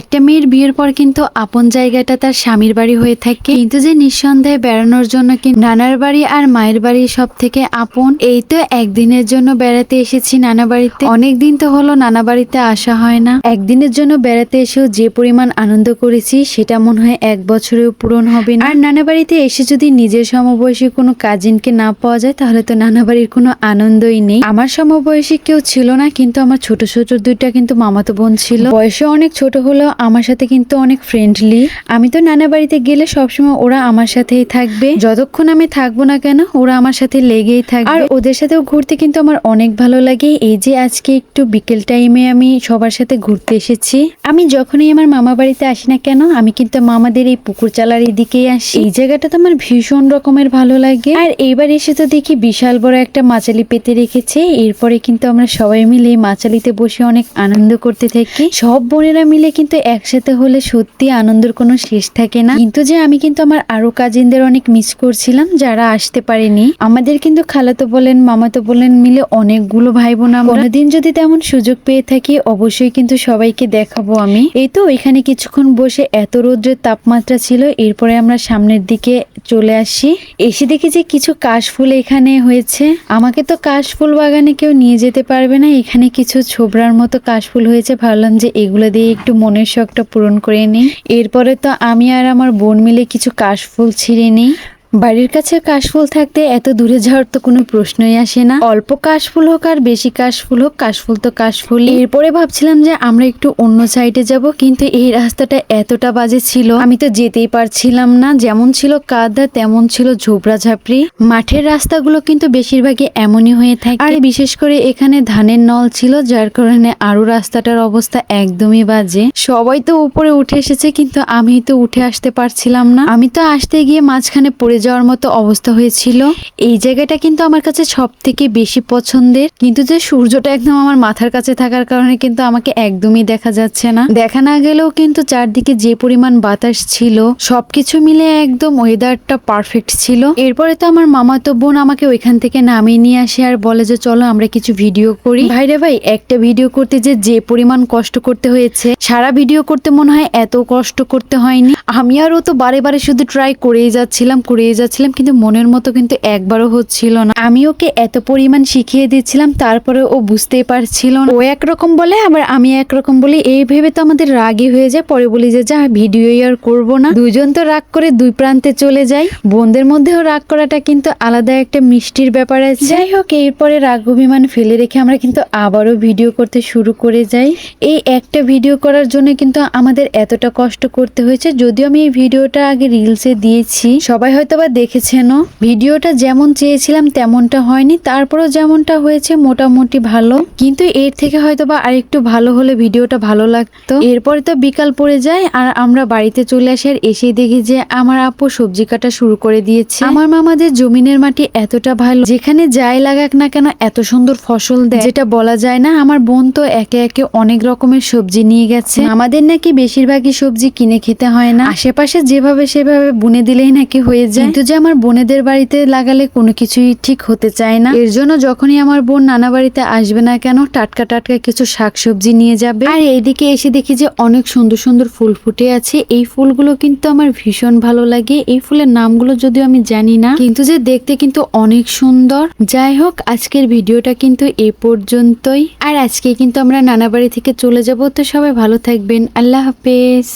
একটা মেয়ের বিয়ের পর কিন্তু আপন জায়গাটা তার স্বামীর বাড়ি হয়ে থাকে। কিন্তু যে নিঃসন্দেহে বেড়ানোর জন্য কি নানার বাড়ি আর মায়ের বাড়ি সব থেকে আপন? এই তো একদিনের জন্য বেড়াতে এসেছি নানা বাড়িতে। অনেক দিন তো হলো নানা বাড়িতে আসা হয় না। একদিনের জন্য বেড়াতে এসেও যে পরিমাণ আনন্দ করেছি, সেটা মনে হয় এক বছরেও পূরণ হবে না। আর নানা বাড়িতে এসে যদি নিজের সমবয়সী কোনো কাজিনকে না পাওয়া যায়, তাহলে তো নানা বাড়ির কোনো আনন্দই নেই। আমার সমবয়সী কেউ ছিল না, কিন্তু আমার ছোট ছোট দুইটা কিন্তু মামাতো বোন ছিল। বয়সে অনেক ছোট হলেও আমার সাথে কিন্তু অনেক ফ্রেন্ডলি আমি তো নানা বাড়িতে গেলে সবসময় ওরা আমার সাথেই থাকবে। যতক্ষণ আমি থাকব না কেন, ওরা আমার সাথে লেগেই থাকবে। আর ওদের সাথেও ঘুরতে কিন্তু আমার অনেক ভালো লাগে। এই যে আজকে একটু বিকেল টাইমে আমি সবার সাথে ঘুরতে এসেছি। আমি যখনই আমার মামা বাড়িতে আসি না কেন, আমি কিন্তু মামাদের এই পুকুর চালার এদিকেই আসি। এই জায়গাটা তো আমার ভীষণ রকমের ভালো লাগে। আর এইবার এসে তো দেখি বিশাল বড় একটা মাচালি পেতে রেখেছে। এরপরে কিন্তু আমরা সবাই মিলে এই মাচালিতে বসে অনেক আনন্দ করতে থাকি। সব বোনেরা মিলে কিন্তু একসাথে হলে সত্যি আনন্দের কোনো শেষ থাকে না। কিন্তু যে আমি কিন্তু আমার আরও কাজিনদের অনেক মিস করছিলাম, যারা আসতে পারেনি। আমাদের কিন্তু খালাতো বলেন মামাতো বলেন মিলে অনেকগুলো ভাই বোন কোনোদিন যদি তেমন সুযোগ পেয়ে থাকি, অবশ্যই কিন্তু সবাইকে দেখাবো আমি। এই তো, এখানে কিছুক্ষণ বসে এত রৌদ্রের তাপমাত্রা ছিল, এরপরে আমরা সামনের দিকে চলে আসি। এসে দেখি যে কিছু কাশফুল এখানে হয়েছে। আমাকে তো কাশফুল বাগানে কেউ নিয়ে যেতে পারবে না, এখানে কিছু ছোবরার মতো কাশফুল হয়েছে। ভাবলাম যে এগুলো দিয়ে একটু মনের শখটা পূরণ করে নিই। এরপরে তো আমি আর আমার বোন মিলে কিছু কাশফুল ছিঁড়ে নিই। বাড়ির কাছে কাশফুল থাকতে এত দূরে যাওয়ার তো কোনো প্রশ্নই আসে না। অল্প কাশফুল হোক আর বেশি কাশফুল হোক, কাশফুল তো কাশফুল এরপরে ভাবছিলাম যে আমরা একটু অন্য সাইডে যাব, কিন্তু এই রাস্তাটা এতটা বাজে ছিল। আমি তো যেতেই পারছিলাম না, যেমন ছিল কাদা, তেমন ছিল ঝোপড়া ঝাপড়ি। মাঠের রাস্তাগুলো কিন্তু বেশিরভাগই এমনই হয়ে থাকে। আর বিশেষ করে এখানে ধানের নল ছিল, যার কারণে আরও রাস্তাটার অবস্থা একদমই বাজে। সবাই তো উপরে উঠে এসেছে, কিন্তু আমি তো উঠে আসতে পারছিলাম না। আমি তো আসতে গিয়ে মাঝখানে পড়ে যাওয়ার মতো অবস্থা হয়েছিল। এই জায়গাটা কিন্তু আমার কাছে সব থেকে বেশি পছন্দের। কিন্তু যে সূর্যটা একদম আমার মাথার কাছে থাকার কারণে কিন্তু আমাকে একদমই দেখা যাচ্ছে না। দেখা না গেলেও কিন্তু চারদিকে যে পরিমাণ বাতাস ছিল, সবকিছু মিলে একদম ওয়েদারটা পারফেক্ট ছিল। এরপরে তো আমার মামাতো বোন আমাকে ওইখান থেকে নামিয়ে নিয়ে আসে আর বলে যে, চলো আমরা কিছু ভিডিও করি। ভাইরে ভাই, একটা ভিডিও করতে যে যে পরিমাণ কষ্ট করতে হয়েছে, সারা ভিডিও করতে মনে হয় এত কষ্ট করতে হয়নি। আমি আর ও তো বারে বারে শুধু ট্রাই করেই যাচ্ছিলাম করেই যাচ্ছিলাম, কিন্তু মনের মতো কিন্তু একবারও হচ্ছিল না। আমি ওকে এত পরিমাণ শিখিয়ে দিচ্ছিলাম তারপরে ও বুঝতেই পারছিল না। ও একরকম বলে, আবার আমি একরকম বলি, এই ভেবে তো আমাদের রাগই হয়ে যায়। পরে বলি যে, যা, ভিডিওই আর করব না। দুজন তো রাগ করে দুই প্রান্তে চলে যায় বোনদের মধ্যেও রাগ করাটা কিন্তু আলাদা একটা মিষ্টির ব্যাপার আছে। যাই হোক, এরপরে রাগ, অভিমান ফেলে রেখে আমরা কিন্তু আবারও ভিডিও করতে শুরু করে যাই। এই একটা ভিডিও করার জন্য কিন্তু আমাদের এতটা কষ্ট করতে হয়েছে। যদিও আমি এই ভিডিওটা আগে রিলসে দিয়েছি, সবাই হয়তো বা দেখেছেনও। ভিডিওটা যেমন চেয়েছিলাম তেমনটা হয়নি, তারপরও যেমনটা হয়েছে মোটামুটি ভালো। কিন্তু এর থেকে হয়তো বা আরেকটু ভালো হলে ভিডিওটা ভালো লাগতো। এরপরে তো বিকাল পড়ে যায় আর আমরা বাড়িতে চলে আসি আর এসে দেখি যে আমার আপু সবজি কাটা শুরু করে দিয়েছে। আমার মামাদের জমিনের মাটি এতটা ভালো, যেখানে যাই লাগাক না কেন এত সুন্দর ফসল দেয়। যেটা বলা যায় না, আমার বোন তো একে একে অনেক রকমের সবজি নিয়ে গেছে। আমাদের নাকি বেশিরভাগই সবজি কিনে খেতে হয় না। আশেপাশে যেভাবে সেভাবে বুনে দিলেই নাকি হয়ে যায়। কিন্তু যে আমার বোনেদের বাড়িতে লাগালে কোনো কিছুই ঠিক হতে চায় না। এর জন্য যখনই আমার বোন নানা বাড়িতে আসবে না কেন, টাটকা টাটকা কিছু শাকসবজি নিয়ে যাবে। আর এইদিকে এসে দেখি যে অনেক সুন্দর সুন্দর ফুল ফুটে আছে। এই ফুলগুলো কিন্তু আমার ভীষণ ভালো লাগে। এই ফুলের নামগুলো যদিও আমি জানি না, কিন্তু যে দেখতে কিন্তু অনেক সুন্দর। যাই হোক, আজকের ভিডিওটা কিন্তু এ পর্যন্তই। আর আজকে কিন্তু আমরা নানা বাড়ি থেকে চলে যাব, তো সবাই ভালো থাকবেন। আল্লাহ হাফেজ।